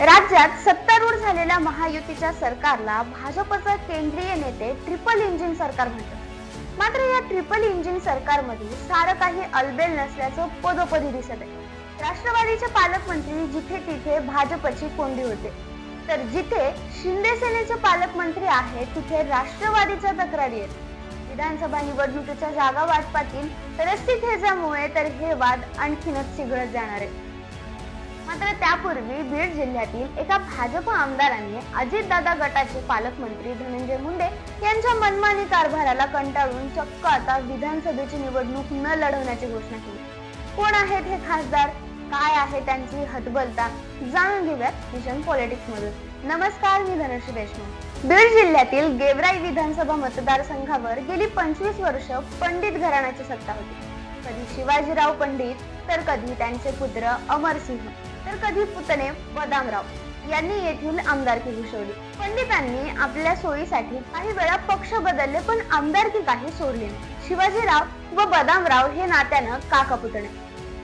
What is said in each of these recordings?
राज्यात सत्तारूढ झालेल्या महायुतीच्या सरकारला भाजपचं केंद्रीय नेते ट्रिपल इंजिन सरकार म्हणतात. मात्र या ट्रिपल इंजिन सरकारमध्ये सारं काही अलबेल नसल्याचं पदोपदी दिसत आहे. राष्ट्रवादीचे पालकमंत्री जिथे तिथे भाजपची कोंडी होते. तर जिथे शिंदे सेनेचे पालकमंत्री आहेत तिथे राष्ट्रवादीच्या तक्रारी आहेत. विधानसभा निवडणुकीच्या जागा वाटपातील रस्सीखेचामुळे तर हे वाद आणखीनच चिघळत जाणार आहे मात्र त्यापूर्वी बीड जिल्ह्यातील एका भाजप आमदारांनी अजितदादा गटाचे पालकमंत्री धनंजय मुंडे यांच्या मनमानी कारभाराला कंटाळून चक्क आता विधानसभेची निवडणूक न लढवण्याची घोषणा केली. कोण आहेत हे खासदार? काय आहे त्यांची हतबलता? जाणून घेऊयात मिशन पॉलिटिक्स मधून. नमस्कार मी धनश्री देशमुख. बीड जिल्ह्यातील गेवराई विधानसभा मतदारसंघावर गेली पंचवीस वर्ष पंडित घराण्याची सत्ता होती. कधी शिवाजीराव पंडित तर कधी त्यांचे पुत्र अमरसिंह. तर कधी पुतणे बदामराव यांनी येथील आमदारकी भूषवली. पंडितांनी आपल्या सोयीसाठी काही वेळा पक्ष बदलले पण आमदारकी काही सोडली नाही. शिवाजीराव व बदामराव हे नात्यानं काका पुतणे.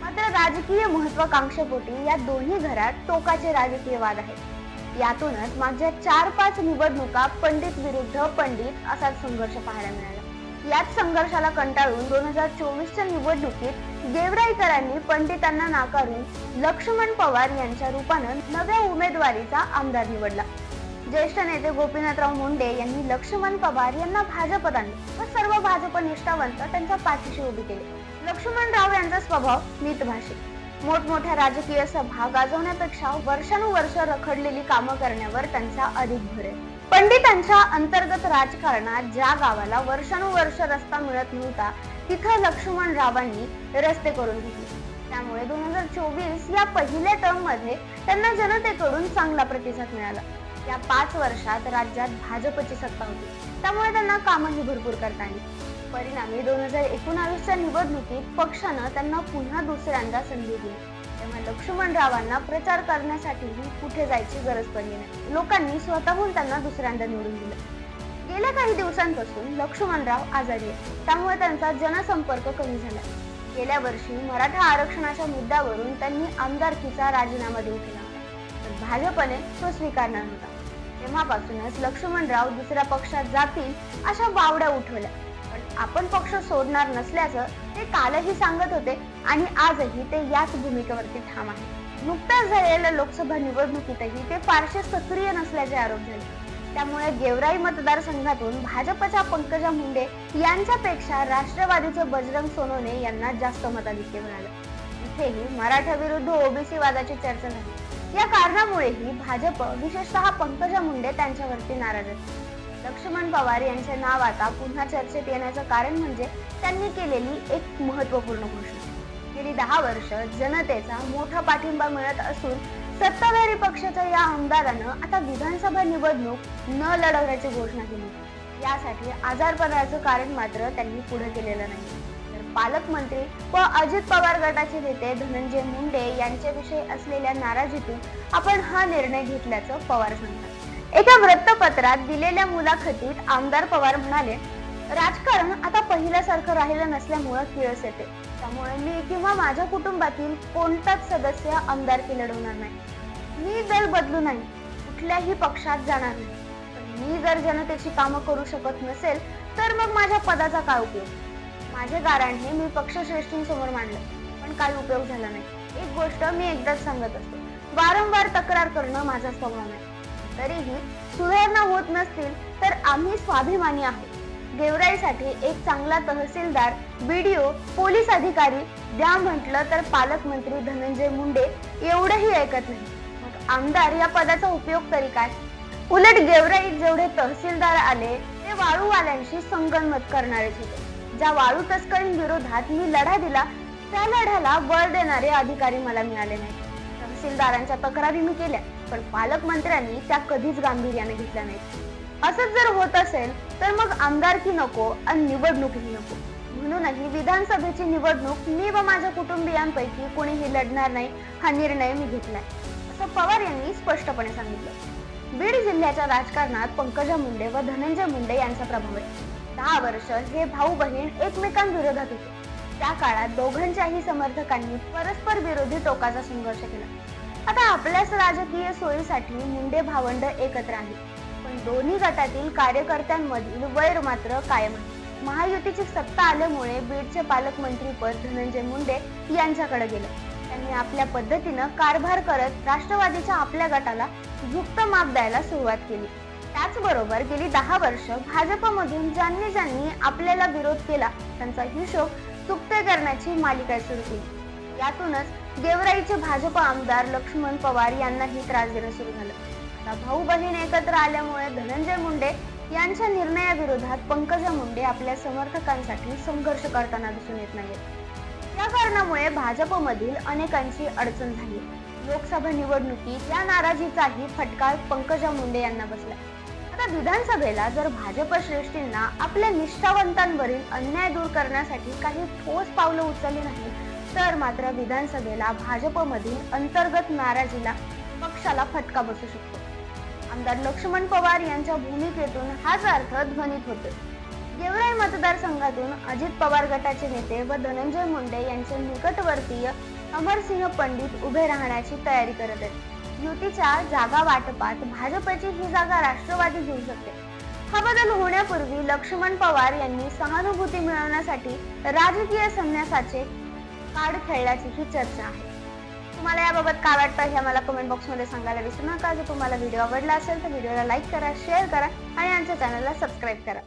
मात्र राजकीय महत्वाकांक्षेपोटी या दोन्ही घरात टोकाचे राजकीय वाद आहेत. यातूनच माझ्या चार पाच निवडणुका पंडित विरुद्ध पंडित असाच संघर्ष पाहायला मिळाला. याच संघर्षाला कंटाळून दोन हजार चोवीसच्या निवडणुकीत गेवराईकरांनी पंडितांना नाकारून लक्ष्मण पवार यांच्या रूपानं नव्या उमेदवारीचा आमदार निवडला. ज्येष्ठ नेते गोपीनाथराव मुंडे यांनी लक्ष्मण पवार यांना भाजपत आणले. व सर्व भाजप निष्ठावंत त्यांच्या पाठीशी उभी केले. लक्ष्मणराव यांचा स्वभाव मितभाषी मोठमोठ्या राजकीय सभा गाजवण्यापेक्षा वर्षानुवर्ष रखडलेली कामं करण्यावर त्यांचा अधिक भर आहे. पंडितांच्या अंतर्गत राजकारणात ज्या गावाला वर्षानुवर्ष रस्ता मिळत नव्हता तिथं लक्ष्मणरावांनी रस्ते करून घेतले. त्यामुळे दोन हजार चोवीस या पहिल्या टर्ममध्ये त्यांना जनतेकडून चांगला प्रतिसाद मिळाला. या पाच वर्षात राज्यात भाजपची सत्ता होती. त्यामुळे त्यांना कामही भरपूर करता आली. परिणामी दोन हजार एकोणावीसच्या निवडणुकीत पक्षानं त्यांना पुन्हा दुसऱ्यांदा संधी दिली. तेव्हा लक्ष्मणरावांना प्रचार करण्यासाठीही कुठे जायची गरज पडली नाही. लोकांनी स्वतःहून त्यांना दुसऱ्यांदा निवडून दिलं. गेल्या काही दिवसांपासून लक्ष्मणराव आजारी आहे त्यामुळे त्यांचा जनसंपर्क कमी झाला. गेल्या वर्षी मराठा आरक्षणाच्या मुद्द्यावरून त्यांनी आमदारकीचा राजीनामा देऊ केला होता. भाजपने तो स्वीकारणार होता तेव्हापासूनच लक्ष्मणराव दुसऱ्या पक्षात जातील अशा बावड्या उठवल्या. पण आपण पक्ष सोडणार नसल्याचं ते कालही सांगत होते आणि आजही ते याच भूमिकेवरती ठाम आहे नुकत्याच झालेल्या लोकसभा निवडणुकीतही ते फारसे सक्रिय नसल्याचे आरोप झाले. त्यामुळे गेवराई मतदारसंघातून भाजपच्या पंकजा मुंडे यांच्यापेक्षा राष्ट्रवादीचे बजरंग सोनवणे यांना जास्त मताधिक्य मिळालं. इथेही मराठा विरुद्ध ओबीसी वादाची चर्चा झाली. या कारणामुळेही भाजप विशेषतः पंकजा मुंडे त्यांच्यावरती नाराज आहेत. लक्ष्मण पवार यांचे नाव आता पुन्हा चर्चेत येण्याचं कारण म्हणजे त्यांनी केलेली एक महत्त्वपूर्ण घोषणा गेली दहा वर्ष जनतेचा मोठा पाठिंबा मिळत असून सत्ताधारी पक्षाच्या या आमदारानं आता विधानसभा निवडणूक न लढवण्याची घोषणा केली. यासाठी आजारपणाचं कारण मात्र त्यांनी पुढे केलेलं नाही. तर पालकमंत्री व अजित पवार गटाचे नेते धनंजय मुंडे यांच्याविषयी असलेल्या नाराजीतून आपण हा निर्णय घेतल्याचं पवार सांगतात एका वृत्तपत्रात दिलेल्या मुलाखतीत आमदार पवार म्हणाले राजकारण आता पहिल्यासारखं राहिलं नसल्यामुळं किळस येते. त्यामुळे मी किंवा माझ्या कुटुंबातील कोणताच सदस्य आमदारकी लढवणार नाही. मी दल बदलू नाही कुठल्याही पक्षात जाणार नाही. पण मी जर जनतेची कामं करू शकत नसेल तर मग माझ्या पदाचा काय उपयोग? माझे कारण हे मी पक्षश्रेष्ठींसमोर मांडलं पण काही उपयोग झाला नाही. एक गोष्ट मी एकदाच सांगत असतो. वारंवार तक्रार करणं माझा स्वभाव नाही. तरीही सुधारणा होत नसतील तर आम्ही स्वाभिमानी आहोत. गेवराईसाठी एक चांगला तहसीलदार बीडीओ पोलीस अधिकारी द्या म्हटलं तर पालकमंत्री धनंजय मुंडे एवढंही ऐकत नाही. मग आमदार या पदाचा उपयोग तरी काय? उलट गेवराईत जेवढे तहसीलदार आले ते वाळूवाल्यांशी संगनमत करणारेच होते. ज्या वाळू तस्करींविरोधात मी लढा दिला त्या लढ्याला बळ देणारे अधिकारी मला मिळाले नाही तहसीलदारांच्या तक्रारी मी केल्या. पण पालकमंत्र्यांनी त्या कधीच गांभीर्याने घेतल्या नाहीत. असंच जर होत असेल तर मग आमदारकी नको आणि निवडणूकही नको. म्हणूनही विधानसभेची निवडणूक मी व माझ्या कुटुंबियांपैकी कोणीही लढणार नाही हा निर्णय मी घेतलाय असं पवार यांनी स्पष्टपणे सांगितलं. बीड जिल्ह्याच्या राजकारणात पंकजा मुंडे व धनंजय मुंडे यांचा प्रभाव आहे. दहा वर्ष हे भाऊ बहीण एकमेकांविरोधात होते. त्या काळात दोघांच्याही समर्थकांनी परस्पर विरोधी टोकाचा संघर्ष केला. आता आपल्याच राजकीय सोयीसाठी मुंडे भावंड एकत्र आली पण दोन्ही गटातील कार्यकर्त्यांमधील वैर मात्र कायम आहे. महायुतीची सत्ता आल्यामुळे बीडचे पालकमंत्री पद धनंजय मुंडे यांच्याकडे गेलं. त्यांनी आपल्या पद्धतीनं कारभार करत राष्ट्रवादीच्या आपल्या गटाला झुक्त माप द्यायला सुरुवात केली. त्याचबरोबर गेली दहा वर्ष भाजपमधून ज्यांनी ज्यांनी आपल्याला विरोध केला त्यांचा हिशोब चुकते करण्याची मालिका सुरू केली. यातूनच गेवराईचे भाजप आमदार लक्ष्मण पवार यांनाही त्रास देणं सुरू झालं. आता भाऊ बहीण एकत्र आल्यामुळे धनंजय मुंडे यांच्या निर्णयाविरोधात पंकजा मुंडे आपल्या समर्थकांसाठी संघर्ष करताना दिसून येत नाहीत. या कारणामुळे भाजपमधील अनेकांची अडचण झाली. लोकसभा निवडणुकीत या नाराजीचाही फटका पंकजा मुंडे यांना बसला. आता विधानसभेला जर भाजप श्रेष्ठींना आपल्या निष्ठावंतांवरील अन्याय दूर करण्यासाठी काही ठोस पावलं उचलली नाही तर मात्र विधानसभेला भाजपमधील अंतर्गत नाराजीला पक्षाला फटका बसू शकतो. आमदार लक्ष्मण पवार यांच्या भूमिकेतून हाच अर्थ ध्वनित होतो गेवराई मतदारसंघातून अजित पवार गटाचे नेते व धनंजय मुंडे यांचे निकटवर्तीय अमरसिंह पंडित उभे राहण्याची तयारी करत आहेत. युतीच्या जागा वाटपात भाजपची ही जागा राष्ट्रवादी घेऊ शकते. हा बदल होण्यापूर्वी लक्ष्मण पवार यांनी सहानुभूती मिळवण्यासाठी राजकीय संन्यासाचे कार्ड खेळल्याची ही चर्चा आहे. तुम्हाला याबाबत काय वाटतं हे मला कमेंट बॉक्समध्ये सांगायला विसरू नका. जर तुम्हाला व्हिडिओ आवडला असेल तर व्हिडिओला लाईक करा शेअर करा आणि आमच्या चॅनलला सबस्क्राईब करा.